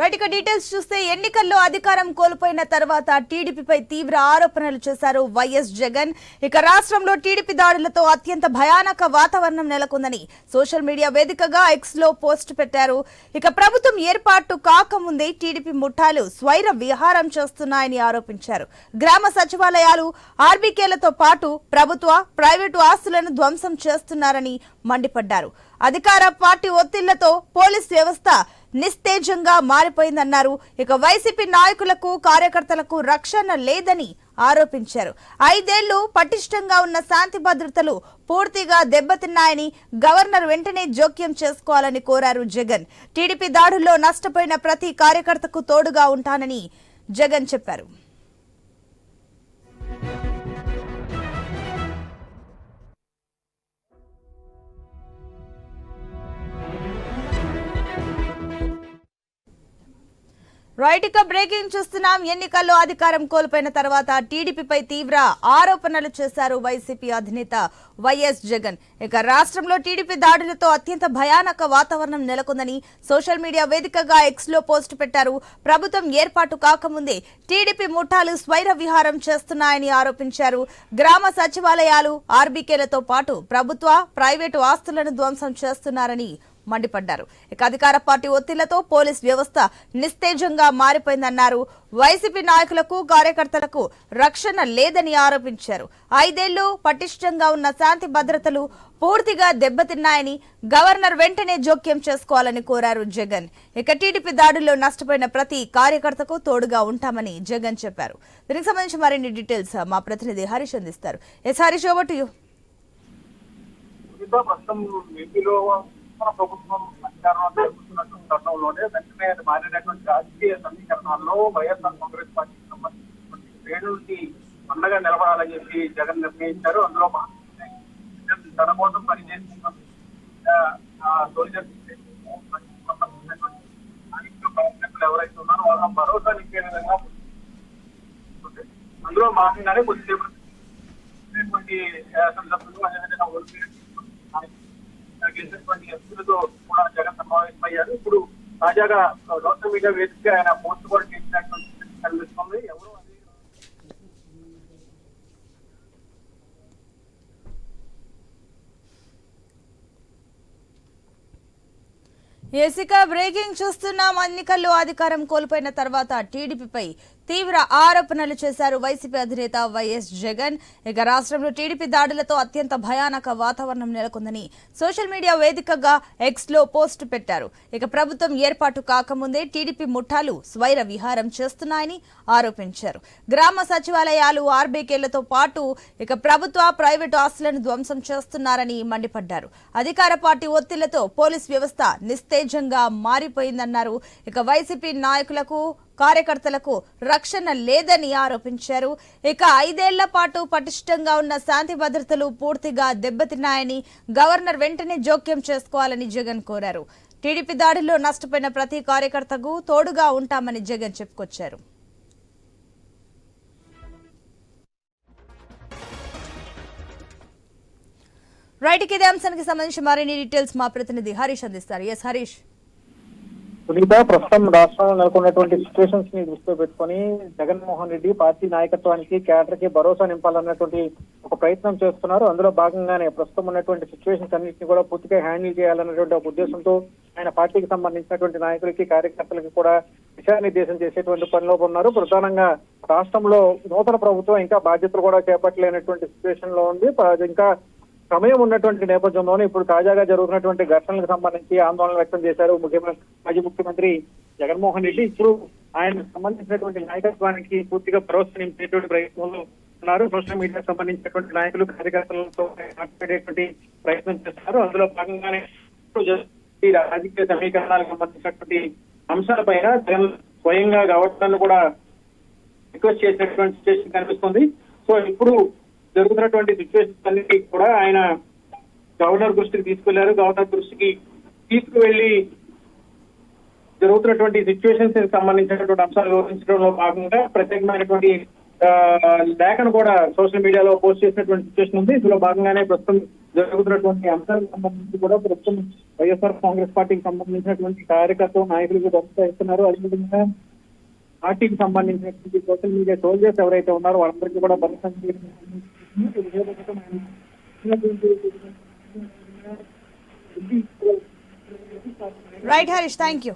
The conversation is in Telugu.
రైట్ ఇక డీటెయిల్స్ చూస్తే ఎన్నికల్లో అధికారం కోల్పోయిన తర్వాత టీడీపీపై తీవ్ర ఆరోపణలు చేశారు వైఎస్ జగన్. ఇక రాష్ట్రంలో టీడీపీ దాడులతో అత్యంత భయానక వాతావరణం నెలకొందని సోషల్ మీడియా వేదికగా ఎక్స్లో పోస్ట్ పెట్టారు. ఇక ప్రభుత్వం ఏర్పాటు కాకముందే టీడీపీ ముఠాలు స్వైర విహారం చేస్తున్నాయని ఆరోపించారు. గ్రామ సచివాలయాలు ఆర్బీకేలతో పాటు ప్రభుత్వ ప్రైవేటు ఆస్తులను ధ్వంసం చేస్తున్నారని మండిపడ్డారు. అధికార పార్టీ ఒత్తిళ్ళతో పోలీస్ వ్యవస్థ నిస్తేజంగా మారిపోయిందన్నారు. ఇక వైసీపీ నాయకులకు కార్యకర్తలకు రక్షణ లేదని ఆరోపించారు. ఐదేళ్ళు పటిష్టంగా ఉన్న శాంతి భద్రతలు పూర్తిగా దెబ్బతిన్నాయని గవర్నర్ వెంటనే జోక్యం చేసుకోవాలని కోరారు జగన్. టీడీపీ దాడుల్లో నష్టపోయిన ప్రతి కార్యకర్తకు తోడుగా ఉంటానని జగన్ చెప్పారు. రైట్ ఇక బ్రేకింగ్ చూస్తున్నాం. ఎన్నికల్లో అధికారం కోల్పోయిన తర్వాత టీడీపీపై తీవ్ర ఆరోపణలు చేశారు వైసీపీ అధినేత వైఎస్ జగన్. ఇక రాష్ట్రంలో టీడీపీ దాడులతో అత్యంత భయానక వాతావరణం నెలకొందని సోషల్ మీడియా వేదికగా ఎక్స్లో పోస్ట్ పెట్టారు. ప్రభుత్వం ఏర్పాటు కాకముందే టీడీపీ ముఠాలు స్వైర విహారం చేస్తున్నాయని ఆరోపించారు. గ్రామ సచివాలయాలు ఆర్బీకేలతో పాటు ప్రభుత్వ ప్రైవేటు ఆస్తులను ధ్వంసం చేస్తున్నారని మండిపడ్డారు. ఇక అధికార పార్టీ ఒత్తిళ్ళతో పోలీస్ వ్యవస్థ నిస్తేజంగా మారిపోయిందన్నారు. వైసీపీ నాయకులకు కార్యకర్తలకు రక్షణ లేదని ఆరోపించారు. ఐదేళ్ళు పటిష్టంగా ఉన్న శాంతి భద్రతలు పూర్తిగా దెబ్బతిన్నాయని గవర్నర్ వెంటనే జోక్యం చేసుకోవాలని కోరారు జగన్. ఇక టీడీపీ దాడుల్లో నష్టపోయిన ప్రతి కార్యకర్తకు తోడుగా ఉంటామని జగన్ చెప్పారు. దీనికి సంబంధించి మరిన్ని డీటెయిల్స్ మా ప్రతినిధి హరీష్ అందిస్తారు. S Harish over to you ప్రస్తుతం ఏపీలో మన ప్రభుత్వం అధికారంలో జరుగుతున్నటువంటి తరుణంలోనే వెంటనే అది మారినటువంటి రాజకీయ సమీకరణాల్లో వైఎస్ఆర్ కాంగ్రెస్ పార్టీకి సంబంధించినటువంటి శ్రేణులకి అండగా నిలబడాలని చెప్పి జగన్ నిర్ణయించారు. అందులో భాగంగానే తన కోసం పనిచేస్తున్న ఎవరైతే ఉన్నారో వాళ్ళ భరోసా నింపే విధంగా అందులో భాగంగానే కొద్దిసేపు ఉన్నటువంటి సందర్భంలో అదేవిధంగా ఓడిపోయిన గెలిచినటువంటి ఎంపీలతో కూడా జగన్ సమావేశమయ్యారు. ఇప్పుడు తాజాగా సోషల్ మీడియా వేదికగా ఆయన పోస్ట్ కూడా చేసినటువంటి కనిపిస్తుంది. ఎవరు అది ఏసిక బ్రేకింగ్ చూస్తున్నాం. ఎన్నికల్లో అధికారం కోల్పోయిన తర్వాత టీడీపీపై తీవ్ర ఆరోపణలు చేశారు వైసీపీ అధినేత వైఎస్ జగన్. ఇక రాష్ట్రంలో టీడీపీ దాడులతో అత్యంత భయానక వాతావరణం నెలకొందని సోషల్ మీడియా వేదికగా ఎక్స్లో పోస్ట్ పెట్టారు. ఇక ప్రభుత్వం ఏర్పాటు కాకముందే టీడీపీ ముఠాలు స్వైర విహారం చేస్తున్నాయని ఆరోపించారు. గ్రామ సచివాలయాలు ఆర్బీకేలతో పాటు ఇక ప్రభుత్వ ప్రైవేటు ఆస్తులను ధ్వంసం చేస్తున్నారని మండిపడ్డారు. అధికార పార్టీ ఒత్తిళ్ళతో పోలీస్ వ్యవస్థ నిస్తేజంగా మారిపోయిందన్నారు. ఇక వైసీపీ నాయకులకు కార్యకర్తలకు రక్షణ లేదని ఆరోపించారు. ఇక ఐదేళ్ళ పాటు పటిష్టంగా ఉన్న శాంతి భద్రతలు పూర్తిగా దెబ్బతిన్నాయని గవర్నర్ వెంటనే జోక్యం చేసుకోవాలని జగన్ కోరారు. టీడీపీ దాడిలో నష్టపోయిన ప్రతి కార్యకర్తకు తోడుగా ఉంటామని జగన్ చెప్పుకొచ్చారు. రైట్ ఇదే అంశానికి సంబంధించి మరిన్ని డీటెయిల్స్ మా ప్రతినిధి హరీష్ అందిస్తారు. ఎస్ హరీష్. సునీత ప్రస్తుతం రాష్ట్రంలో నెలకొన్నటువంటి సిచ్యువేషన్స్ని దృష్టిలో పెట్టుకొని జగన్మోహన్ రెడ్డి పార్టీ నాయకత్వానికి క్యాడర్కి భరోసా నింపాలన్నటువంటి ఒక ప్రయత్నం చేస్తున్నారు. అందులో భాగంగానే ప్రస్తుతం ఉన్నటువంటి సిచ్యువేషన్స్ అన్నింటినీ కూడా పూర్తిగా హ్యాండిల్ చేయాలన్నటువంటి ఒక ఉద్దేశంతో ఆయన పార్టీకి సంబంధించినటువంటి నాయకులకి కార్యకర్తలకి కూడా దిశానిర్దేశం చేసేటువంటి పనిలో ఉన్నారు. ప్రధానంగా రాష్ట్రంలో నూతన ప్రభుత్వం ఇంకా బాధ్యతలు కూడా చేపట్టలేనటువంటి సిచ్యువేషన్లో ఉంది. ఇంకా సమయం ఉన్నటువంటి నేపథ్యంలోనే ఇప్పుడు తాజాగా జరుగుతున్నటువంటి ఘటనలకు సంబంధించి ఆందోళన వ్యక్తం చేశారు ముఖ్యమంత్రి మాజీ ముఖ్యమంత్రి జగన్మోహన్ రెడ్డి. ఇప్పుడు ఆయనకు సంబంధించినటువంటి నాయకత్వానికి పూర్తిగా భరోసా నింపేటువంటి ప్రయత్నంలో ఉన్నారు. సోషల్ మీడియాకు సంబంధించినటువంటి నాయకులు కార్యకర్తలతో మాట్లాడేటువంటి ప్రయత్నం చేస్తున్నారు. అందులో భాగంగానే రాజకీయ సమీకరణాలకు సంబంధించినటువంటి అంశాలపైన జగన్ స్వయంగా గవర్నర్ కూడా రిక్వెస్ట్ చేసినటువంటి సిచ్యువేషన్ కనిపిస్తుంది. సో ఇప్పుడు జరుగుతున్నటువంటి సిచ్యువేషన్స్ అన్నిటి కూడా ఆయన గవర్నర్ దృష్టికి తీసుకెళ్ళారు. గవర్నర్ దృష్టికి తీసుకువెళ్ళి జరుగుతున్నటువంటి సిచ్యువేషన్స్కి సంబంధించినటువంటి అంశాలు వివరించడంలో భాగంగా ప్రత్యేకమైనటువంటి లేఖను కూడా సోషల్ మీడియాలో పోస్ట్ చేసినటువంటి సిచ్యువేషన్ ఉంది. ఇందులో భాగంగానే ప్రస్తుతం జరుగుతున్నటువంటి అంశాలకు సంబంధించి కూడా ప్రస్తుతం వైఎస్ఆర్ కాంగ్రెస్ పార్టీకి సంబంధించినటువంటి కార్యకర్తలు నాయకులకు భరోసా ఇస్తున్నారు అదేవిధంగా పార్టీకి సంబంధించినటువంటి సోషల్ మీడియా సోల్జర్స్ ఎవరైతే ఉన్నారో వాళ్ళందరికీ కూడా భరోసా రైట్ హరీష్ థ్యాంక్ యూ